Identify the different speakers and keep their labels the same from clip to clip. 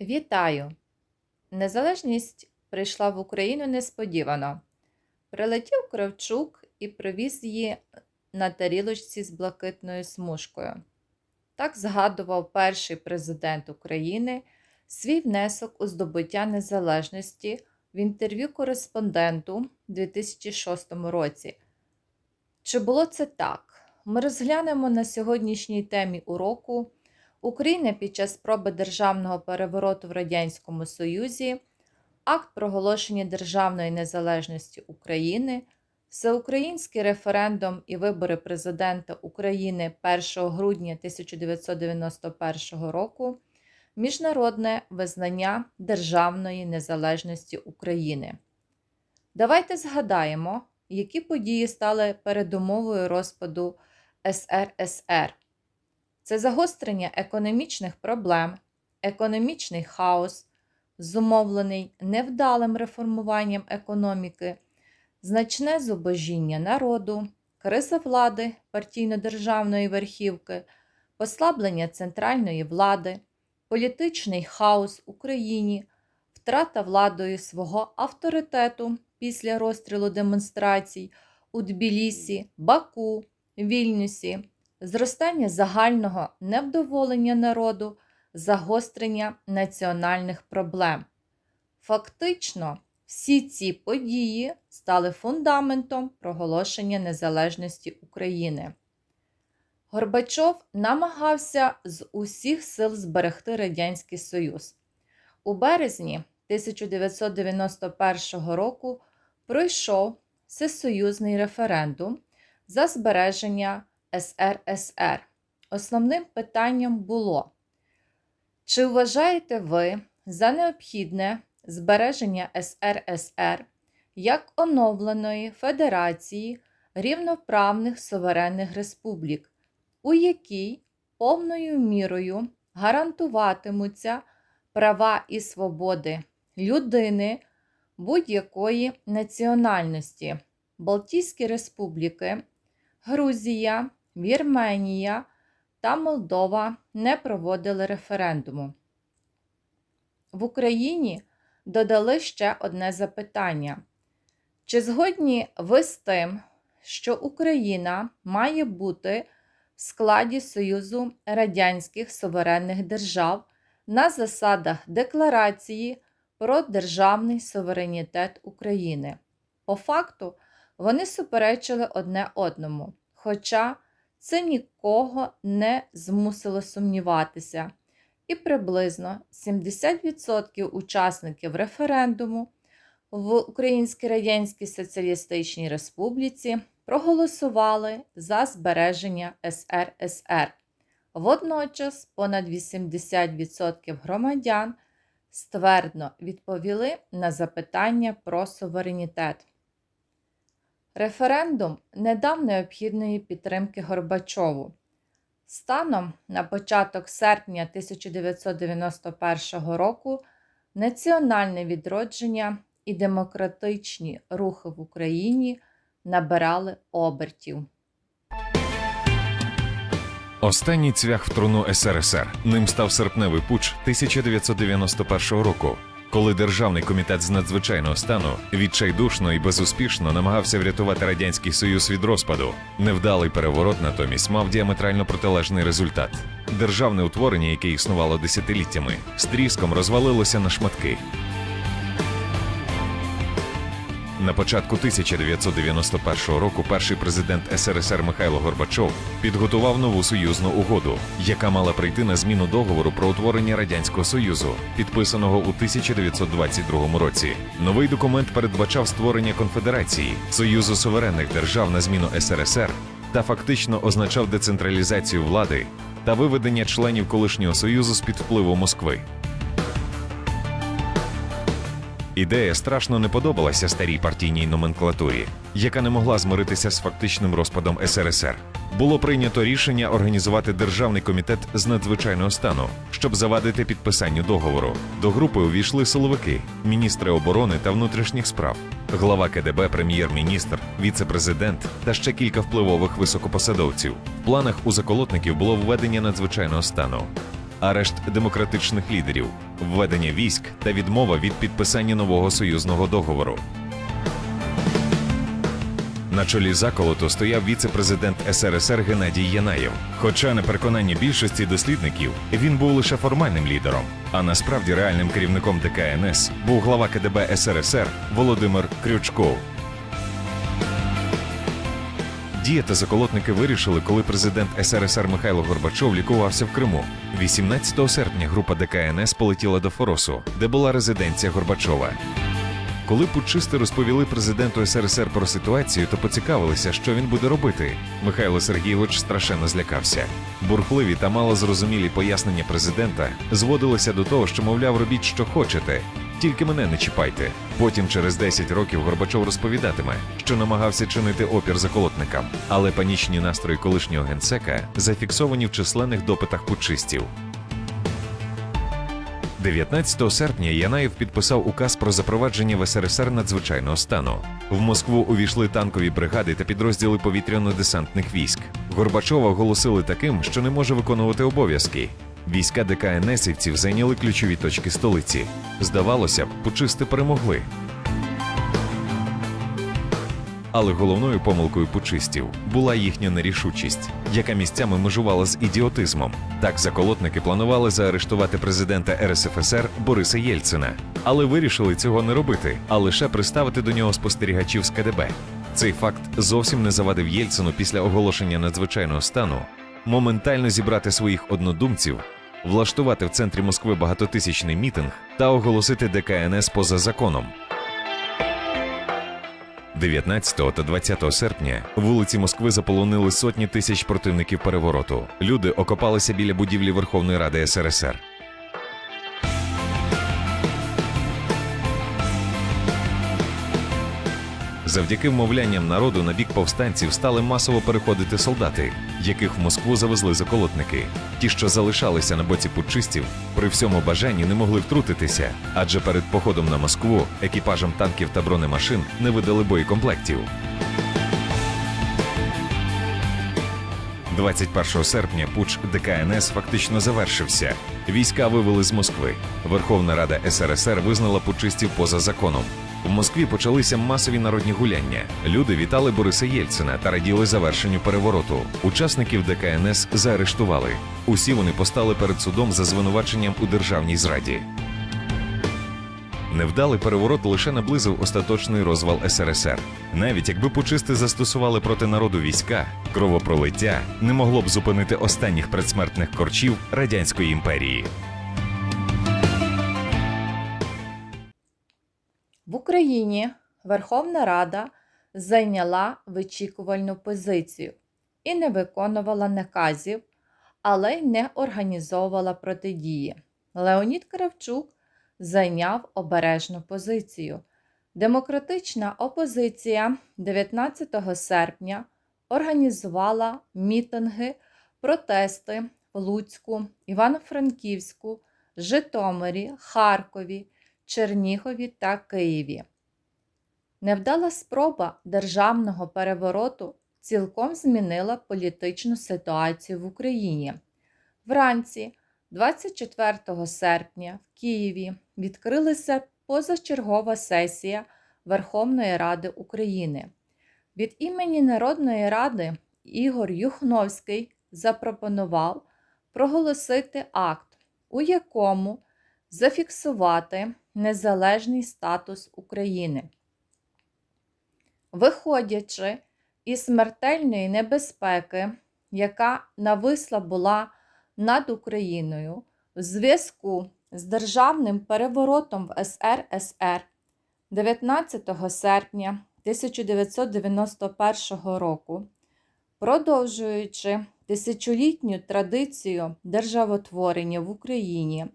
Speaker 1: Вітаю! Незалежність прийшла в Україну несподівано. Прилетів Кравчук і привіз її на тарілочці з блакитною смужкою. Так згадував перший президент України свій внесок у здобуття незалежності в інтерв'ю кореспонденту у 2006 році. Чи було це так? Ми розглянемо на сьогоднішній темі уроку Україна під час спроби державного перевороту в Радянському Союзі, акт проголошення державної незалежності України, всеукраїнський референдум і вибори президента України 1 грудня 1991 року, міжнародне визнання державної незалежності України. Давайте згадаємо, які події стали передумовою розпаду СРСР. Це загострення економічних проблем, економічний хаос, зумовлений невдалим реформуванням економіки, значне зубожіння народу, криза влади партійно-державної верхівки, послаблення центральної влади, політичний хаос в Україні, втрата владою свого авторитету після розстрілу демонстрацій у Тбілісі, Баку, Вільнюсі зростання загального невдоволення народу, загострення національних проблем. Фактично, всі ці події стали фундаментом проголошення незалежності України. Горбачов намагався з усіх сил зберегти Радянський Союз. У березні 1991 року пройшов всесоюзний референдум за збереження СРСР. Основним питанням було, чи вважаєте ви за необхідне збереження СРСР як оновленої Федерації рівноправних суверенних республік, у якій повною мірою гарантуватимуться права і свободи людини будь-якої національності, Балтійські республіки, Грузія, Вірменія та Молдова не проводили референдуму. В Україні додали ще одне запитання: чи згодні ви з тим, що Україна має бути в складі Союзу Радянських суверенних держав на засадах Декларації про державний суверенітет України? По факту, вони суперечили одне одному, хоча це нікого не змусило сумніватися. І приблизно 70% учасників референдуму в Українській Радянській Соціалістичній Республіці проголосували за збереження СРСР. Водночас понад 80% громадян ствердно відповіли на запитання про суверенітет. Референдум не дав необхідної підтримки Горбачову. Станом на початок серпня 1991 року національне відродження і демократичні рухи в Україні набирали обертів.
Speaker 2: Останній цвях в труну СРСР. Ним став серпневий пуч 1991 року, коли Державний комітет з надзвичайного стану відчайдушно і безуспішно намагався врятувати радянський союз від розпаду. Невдалий переворот натомість мав діаметрально протилежний результат. Державне утворення, яке існувало десятиліттями, з тріском розвалилося на шматки. На початку 1991 року перший президент СРСР Михайло Горбачов підготував нову союзну угоду, яка мала прийти на зміну договору про утворення радянського союзу, підписаного у 1922 році. Новий документ передбачав створення конфедерації союзу суверенних держав на зміну СРСР та фактично означав децентралізацію влади та виведення членів колишнього союзу з під впливу Москви. Ідея страшно не подобалася старій партійній номенклатурі, яка не могла змиритися з фактичним розпадом СРСР. Було прийнято рішення організувати державний комітет з надзвичайного стану, щоб завадити підписанню договору. До групи увійшли силовики, міністри оборони та внутрішніх справ, глава КДБ, прем'єр-міністр, віце-президент та ще кілька впливових високопосадовців. В планах у заколотників було введення надзвичайного стану. Арешт демократичних лідерів, введення військ та відмова від підписання нового союзного договору. На чолі заколоту стояв віце-президент СРСР Геннадій Янаєв. Хоча на переконання більшості дослідників він був лише формальним лідером, а насправді реальним керівником ДКНС був глава КДБ СРСР Володимир Крючков. Діяти заколотники вирішили, коли президент СРСР Михайло Горбачов лікувався в Криму. 18 серпня група ДКНС полетіла до Форосу, де була резиденція Горбачова. Коли путчисти розповіли президенту СРСР про ситуацію, то поцікавилися, що він буде робити. Михайло Сергійович страшенно злякався. Бурхливі та малозрозумілі пояснення президента зводилися до того, що, мовляв, робіть, що хочете, тільки мене не чіпайте. Потім, через 10 років, Горбачов розповідатиме, що намагався чинити опір заколотникам, але панічні настрої колишнього генсека зафіксовані в численних допитах путчистів. 19 серпня Янаєв підписав указ про запровадження в СРСР надзвичайного стану. В Москву увійшли танкові бригади та підрозділи повітряно-десантних військ. Горбачова оголосили таким, що не може виконувати обов'язки. Війська ДКНСівців зайняли ключові точки столиці. Здавалося б, пучисти перемогли. Але головною помилкою пучистів була їхня нерішучість, яка місцями межувала з ідіотизмом. Так заколотники планували заарештувати президента РСФСР Бориса Єльцина, але вирішили цього не робити, а лише приставити до нього спостерігачів з КДБ. Цей факт зовсім не завадив Єльцину після оголошення надзвичайного стану моментально зібрати своїх однодумців, влаштувати в центрі Москви багатотисячний мітинг та оголосити ДКНС поза законом. 19 та 20 серпня вулиці Москви заполонили сотні тисяч противників перевороту. Люди окопалися біля будівлі Верховної Ради СРСР. Завдяки вмовлянням народу на бік повстанців стали масово переходити солдати, яких в Москву завезли заколотники. Ті, що залишалися на боці путчистів, при всьому бажанні не могли втрутитися, адже перед походом на Москву екіпажам танків та бронемашин не видали боєкомплектів. 21 серпня пуч ДКНС фактично завершився. Війська вивели з Москви. Верховна Рада СРСР визнала пучистів поза законом. В Москві почалися масові народні гуляння. Люди вітали Бориса Єльцина та раділи завершенню перевороту. Учасників ДКНС заарештували. Усі вони постали перед судом за звинуваченням у державній зраді. Невдалий переворот лише наблизив остаточний розвал СРСР. Навіть якби пучисти застосували проти народу війська, кровопролиття не могло б зупинити останніх предсмертних корчів радянської імперії.
Speaker 1: Україні Верховна Рада зайняла вичікувальну позицію і не виконувала наказів, але й не організовувала протидії. Леонід Кравчук зайняв обережну позицію. Демократична опозиція 19 серпня організувала мітинги, протести в Луцьку, Івано-Франківську, Житомирі, Харкові, Чернігові та Києві. Невдала спроба державного перевороту цілком змінила політичну ситуацію в Україні. Вранці, 24 серпня, в Києві відкрилася позачергова сесія Верховної Ради України. Від імені Народної Ради Ігор Юхновський запропонував проголосити акт, у якому зафіксувати незалежний статус України. Виходячи із смертельної небезпеки, яка нависла була над Україною в зв'язку з державним переворотом в СРСР 19 серпня 1991 року, продовжуючи тисячолітню традицію державотворення в Україні,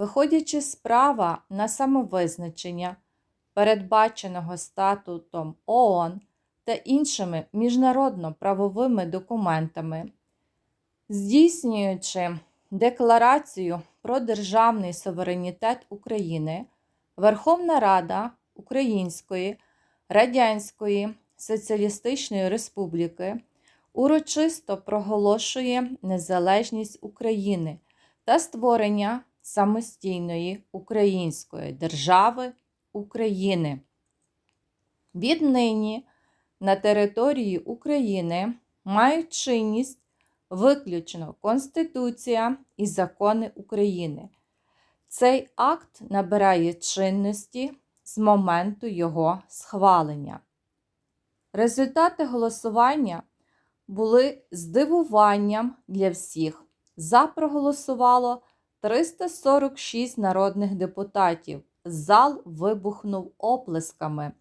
Speaker 1: виходячи з права на самовизначення, передбаченого статутом ООН та іншими міжнародно-правовими документами, здійснюючи декларацію про державний суверенітет України, Верховна Рада Української Радянської Соціалістичної Республіки урочисто проголошує незалежність України та створення самостійної української держави України. Віднині на території України мають чинність виключно Конституція і закони України. Цей акт набирає чинності з моменту його схвалення. Результати голосування були здивуванням для всіх. За проголосувало 346 народних депутатів. Зал вибухнув оплесками.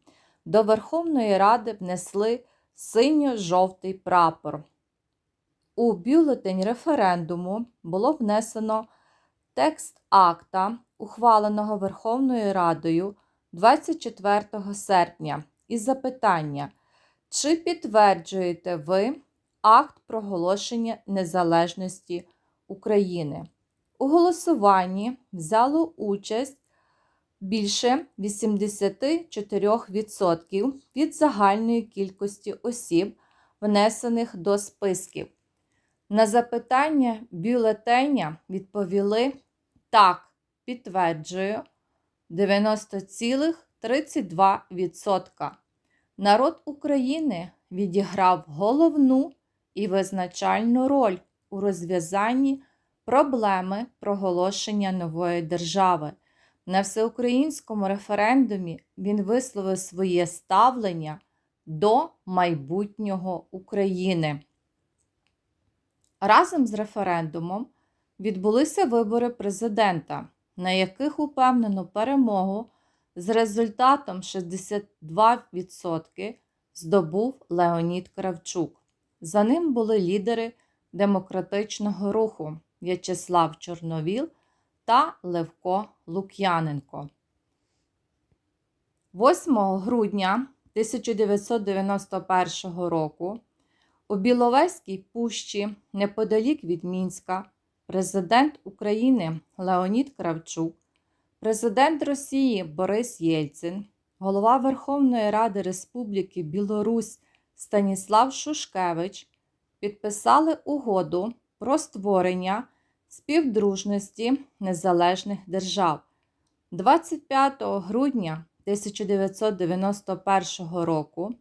Speaker 1: До Верховної Ради внесли синьо-жовтий прапор. У бюлетень референдуму було внесено текст акта, ухваленого Верховною Радою 24 серпня, із запитання, чи підтверджуєте ви акт проголошення незалежності України? У голосуванні взяло участь більше 84% від загальної кількості осіб, внесених до списків. На запитання бюлетеня відповіли так, підтверджую 90,32%. Народ України відіграв головну і визначальну роль у розв'язанні проблеми проголошення нової держави. На всеукраїнському референдумі він висловив своє ставлення до майбутнього України. Разом з референдумом відбулися вибори президента, на яких упевнену перемогу з результатом 62% здобув Леонід Кравчук. За ним були лідери демократичного руху В'ячеслав Чорновіл та Левко Лук'яненко. 8 грудня 1991 року у Біловезькій пущі, неподалік від Мінська, президент України Леонід Кравчук, президент Росії Борис Єльцин, голова Верховної Ради Республіки Білорусь Станіслав Шушкевич підписали угоду про створення співдружності незалежних держав. 25 грудня 1991 року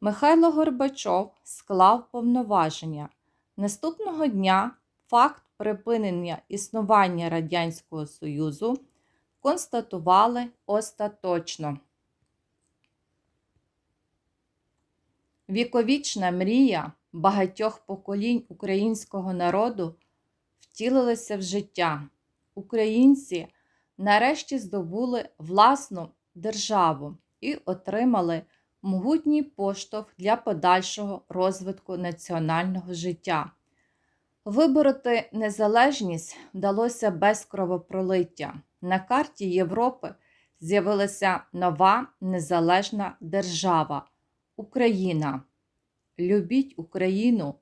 Speaker 1: Михайло Горбачов склав повноваження. Наступного дня факт припинення існування Радянського Союзу констатували остаточно. Віковічна мрія багатьох поколінь українського народу втілилася в життя. Українці нарешті здобули власну державу і отримали могутній поштовх для подальшого розвитку національного життя. Вибороти незалежність вдалося без кровопролиття. На карті Європи з'явилася нова незалежна держава Україна. Любіть Україну,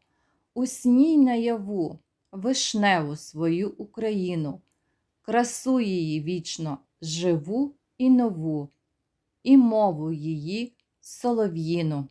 Speaker 1: усній наяву, вишневу свою Україну, красу її вічно, живу і нову, і мову її солов'їну.